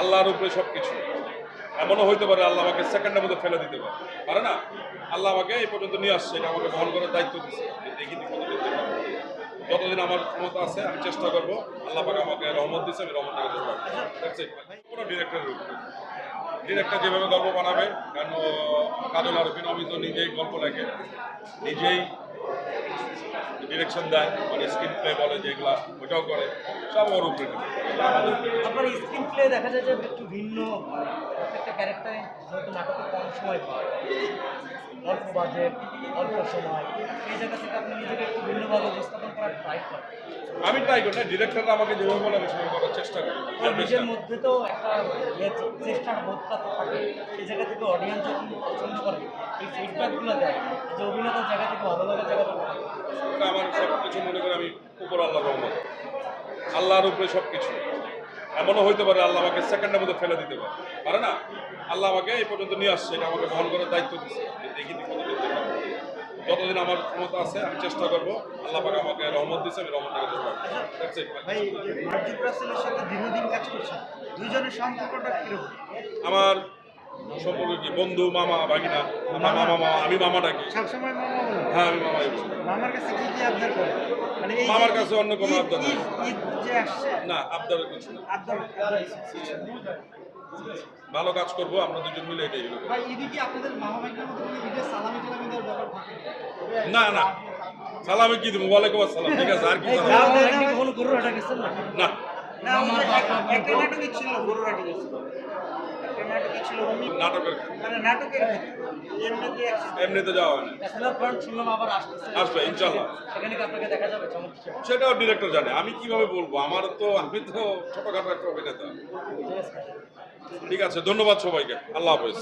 আল্লাহর উপরে সব কিছু এমনও হইতে পারে আল্লাহ আমাকে সেকেন্ডের মধ্যে ফেলে দিতে পারে। পারে না? আল্লাহ আমাকে এই পর্যন্ত নিয়ে আসছে, এটা আমাকে বহন করার দায়িত্ব দিচ্ছে পারব। যতদিন আমার ক্ষমতা আছে, আমি চেষ্টা করব, আল্লাহ পাকে আমাকে রহমত দিচ্ছে আমি দেবো That's it. কোনো ডিরেক্টরের উপরে ডিরেক্টর যেভাবে গল্প বানাবে ও কাজল আরফিন অমিত নিজেই গল্প লেখে, নিজেই ডিরেকশন দেয় মানে স্ক্রিন প্লে বলে যেগুলা ওটাও করে সব ওর উপরে আপনার স্ক্রিন প্লে দেখা যায় যে একটু ভিন্ন প্রত্যেকটা ক্যারেক্টারে যেহেতু নাটকে কম সময় পায় অল্প বাজেট অল্প সময় সেই জায়গা থেকে আপনি নিজেকে একটু ভিন্নভাবে উপস্থাপন করার ট্রাই করেন। আমি ট্রাই করি না ডিরেক্টররা আমাকে যেভাবে বলে আমি সেভাবে করার চেষ্টা করি। নিজের মধ্যে তো একটা চেষ্টার বোধটা তো থাকে সেই জায়গা থেকে অডিয়েন্স যখন পছন্দ করে ফিডব্যাকগুলো দেয় যে অভিনেতার জায়গা থেকে ভালো লাগার জায়গা থেকে। আমার সব কিছু মনে করি আমি উপর আল্লাহ রহমত আল্লাহর উপরে সব কিছু। এমনও হইতে পারে আল্লাহ আমাকে সেকেন্ডের মধ্যে ফেলে দিতে পারে। পারে না? আল্লাহ আমাকে এই পর্যন্ত নিয়ে আসছে এটা আমাকে বহন করার দায়িত্ব দিচ্ছে যে দেখি দেখি কতদিন যেতে পারব। যতদিন আমার ক্ষমতা আছে আমি চেষ্টা করব আল্লাহ পাকে আমাকে রহমত দিচ্ছে আমি দেবো. ভাই মার্জিত রাসেলের সাথে দীর্ঘদিন কাজ করছেন দুইজনের সম্পর্কটা কীরকম? আমার সম্পর্ক কি? বন্ধু মামা ভাগিনা? মামা মামা আমি মামা ডাকি সবসময় মামা হ্যাঁ আমি মামাই বলি। মামার কাছে কি কি আবদার করে? মানে মামার কাছে অন্য কোনো আবদার নেই। যে আসছে না আবদার কিছু না। আবদার ভালো কাজ করব আমরা দুজন মিলে এটাই। ভাই ঈদে কি আপনাদের মামা ভাইদের মধ্যে কোনো সালামি টালামি দেওয়ার ব্যাপার থাকে? না না। সালামে কি দেবো? ওয়ালাইকুম আসসালাম। ঠিক আছে আর কি সালাম? কোনো গরু গেছেন না? না। একটা ছিল গেছিল নাটকই ছিল নাটকের। মানে নাটকের এমনিতে এমনিতে যাওয়া হয় না ফ্রন্ট শুনলাম আবার আসতেছে। আসবে, ইনশাআল্লাহ। সেখানে কি আপনাকে দেখা যাবে? সেটাও ডিরেক্টর জানে। আমি কীভাবে বলব? আমার তো আমি তো ছোটখাটো একটা অভিনেতা। ঠিক আছে ধন্যবাদ সবাইকে। আল্লাহ হাফেজ।